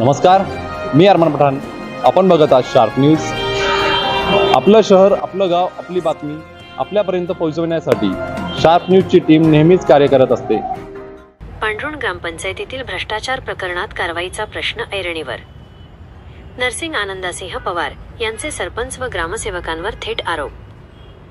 नमस्कार मी अरमान पठाण. आपण बघत आहात शार्प न्यूज. आपलं शहर आपलं गाव आपली बातमी आपल्यापर्यंत पोहोचवण्यासाठी शार्प न्यूजची टीम नेहमीच कार्य करत असते. पांढरुण ग्रामपंचायतीतील भ्रष्टाचार प्रकरणात कारवाईचा प्रश्न ऐरणीवर. नरसिंग आनंदासिंह पवार यांचे सरपंच व ग्रामसेवकांवर थेट आरोप.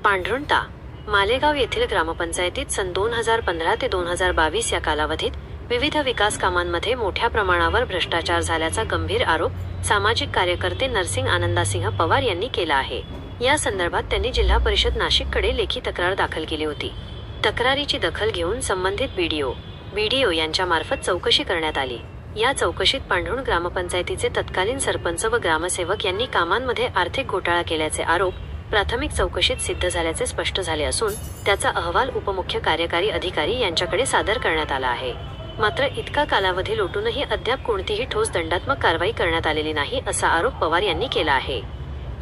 पांढरुणता मालेगाव येथील ग्रामपंचायतीत सन दोन हजार पंधरा ते दोन हजार बावीस या कालावधीत विविध विकास कामांमध्ये मोठ्या प्रमाणावर भ्रष्टाचार झाल्याचा गंभीर आरोप सामाजिक कार्यकर्ते नरसिंग आनंदासिंह पवार यांनी केला आहे. या संदर्भात त्यांनी जिल्हा परिषद नाशिककडे लेखी तक्रार दाखल केली होती. तक्रारीची दखल घेऊन संबंधित बीडीओ बीडीओ यांच्यामार्फत चौकशी करण्यात आली. या चौकशीत पांढरुण ग्रामपंचायतीचे तत्कालीन सरपंच व ग्रामसेवक यांनी कामांमध्ये आर्थिक घोटाळा केल्याचे आरोप प्राथमिक चौकशीत सिद्ध झाल्याचे स्पष्ट झाले असून त्याचा अहवाल उपमुख्य कार्यकारी अधिकारी यांच्याकडे सादर करण्यात आला आहे. मात्र इतका कालावधी लोटूनही अद्याप कोणतीही ठोस दंडात्मक कारवाई करण्यात आलेली नाही असा आरोप पवार यांनी केला आहे.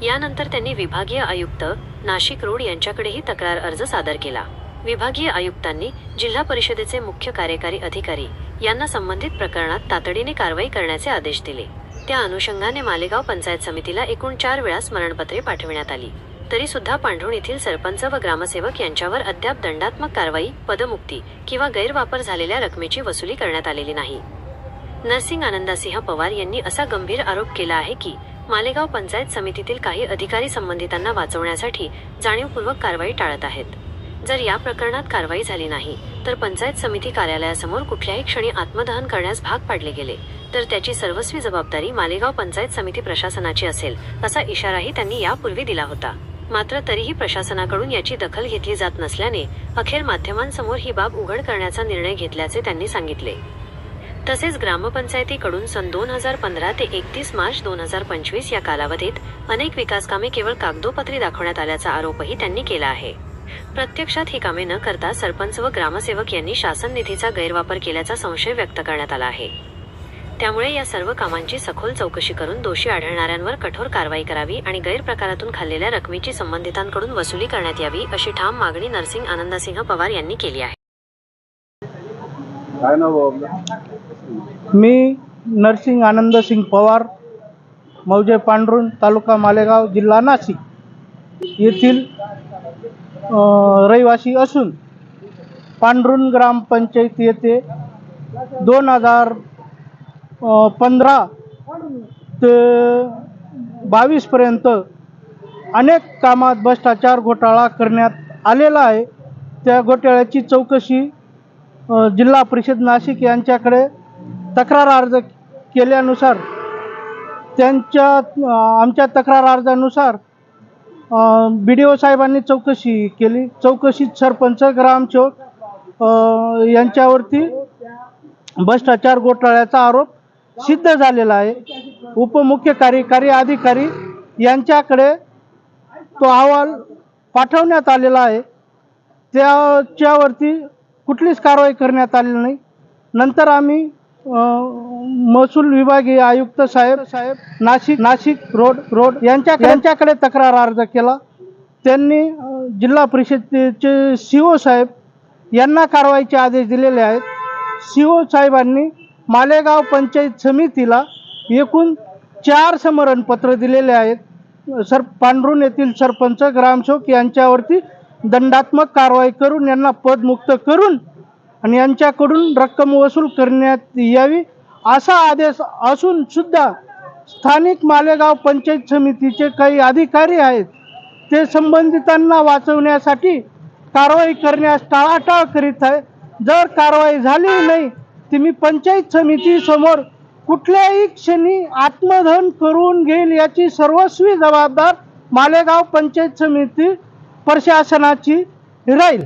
यानंतर त्यांनी विभागीय आयुक्त नाशिक रोड यांच्याकडेही तक्रार अर्ज सादर केला. विभागीय आयुक्तांनी जिल्हा परिषदेचे मुख्य कार्यकारी अधिकारी यांना संबंधित प्रकरणात तातडीने कारवाई करण्याचे आदेश दिले. त्या अनुषंगाने मालेगाव पंचायत समितीला एकूण चार वेळा स्मरणपत्रे पाठविण्यात आली. तरी सुद्धा पांढरुण येथील सरपंच व ग्रामसेवक यांच्यावर अद्याप दंडात्मक कारवाई पदमुक्ती किंवा गैरवापर झालेल्या रकमेची वसुली करण्यात आलेली नाही. नरसिंग आनंदासिंह पवार यांनी असा गंभीर आरोप केला आहे की मालेगाव पंचायत समितीतील काही अधिकारी संबंधितांना वाचवण्यासाठी जाणीवपूर्वक कारवाई टाळत आहेत. जर या प्रकरणात कारवाई झाली नाही तर पंचायत समिती कार्यालयासमोर कुठल्याही क्षणी आत्मदहन करण्यास भाग पाडले गेले तर त्याची सर्वस्वी जबाबदारी मालेगाव पंचायत समिती प्रशासनाची असेल असा इशाराही त्यांनी यापूर्वी दिला होता. मात्र तरीही प्रशासनाकडून याची दखल घेतली जात नसल्याने अखेर माध्यमांसमोर ही बाब उघड करण्याचा निर्णय घेतल्याचे त्यांनी सांगितले. तसेच ग्रामपंचायतीकडून सन दोन हजार पंधरा ते एकतीस मार्च दोन हजार पंचवीस या कालावधीत अनेक विकास कामे केवळ कागदोपत्री दाखवण्यात आल्याचा आरोपही त्यांनी केला आहे. प्रत्यक्षात ही कामे न करता सरपंच व ग्रामसेवक यांनी शासन निधीचा गैरवापर केल्याचा संशय व्यक्त करण्यात आला आहे. त्यामुळे या सर्व कामांची सखोल चौकशी करून दोषी आढळणाऱ्यांवर कठोर कारवाई करावी आणि गैरप्रकारातून खाल्लेल्या रकमेची संबंधितांकडून वसुली करण्यात यावी अशी ठाम मागणी नरसिंग आनंदासिंह पवार यांनी केली आहे. मी नरसिंग आनंद सिंग पवार मौजे पांढरुण तालुका मालेगाव जिल्हा नाशिक येथील रहिवासी असून पांढरुण ग्रामपंचायत येथे दोन हजार पंधरा ते बावीसपर्यंत अनेक कामात भ्रष्टाचार घोटाळा करण्यात आलेला आहे. त्या घोटाळ्याची चौकशी जिल्हा परिषद नाशिक यांच्याकडे तक्रार अर्ज केल्यानुसार त्यांच्या आमच्या तक्रार अर्जानुसार बी डी ओ साहेबांनी चौकशी केली. चौकशीत सरपंच ग्रामसेवक यांच्यावरती भ्रष्टाचार घोटाळ्याचा आरोप सिद्ध झालेला आहे. उपमुख्य कार्यकारी अधिकारी यांच्याकडे तो अहवाल पाठवण्यात आलेला आहे. त्याच्यावरती कुठलीच कारवाई करण्यात आलेली नाही. नंतर आम्ही महसूल विभागीय आयुक्त साहेब साहेब नाशिक नाशिक रोड रोड यांच्या यांच्याकडे तक्रार अर्ज केला. त्यांनी जिल्हा परिषदेचे सी ओ साहेब यांना कारवाईचे आदेश दिलेले आहेत. सी ओ साहेबांनी मालेगाव पंचायत समितीला एकूण चार समरणपत्र दिलेले आहेत. सर पांढरून येथील सरपंच ग्रामसेवक यांच्यावरती दंडात्मक कारवाई करून यांना पदमुक्त करून आणि यांच्याकडून रक्कम वसूल करण्यात यावी असा आदेश असून सुद्धा स्थानिक मालेगाव पंचायत समितीचे काही अधिकारी आहेत. ते संबंधितांना वाचवण्यासाठी कारवाई करण्यास टाळाटाळ करीत आहे जर कारवाई झाली नाही तुम्ही मी पंचायत समिती समोर कुठल्याही क्षणी आत्मधन करून घेईल याची सर्वस्वी जबाबदार मालेगाव पंचायत समिती प्रशासनाची राहील.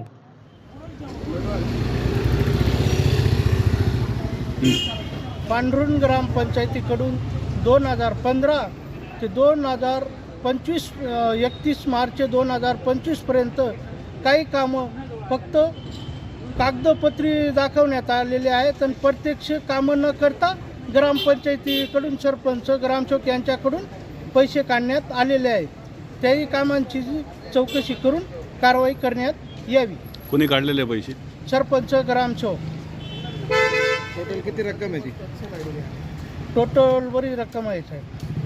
पांढरुण ग्रामपंचायतीकडून दोन हजार पंधरा ते दोन हजार पंचवीस एकतीस मार्च दोन हजार पंचवीसपर्यंत काही कामं फक्त कागदपत्री दाखवण्यात आलेले आहेत आणि प्रत्यक्ष कामं न करता ग्रामपंचायतीकडून सरपंच ग्रामसेवक यांच्याकडून पैसे काढण्यात आलेले आहेत. त्याही कामांची चौकशी करून कारवाई करण्यात यावी. कोणी काढलेले पैसे? सरपंच ग्रामसेवक. टोटल किती रक्कम आहे ती? टोटल बरीच रक्कम आहे साहेब.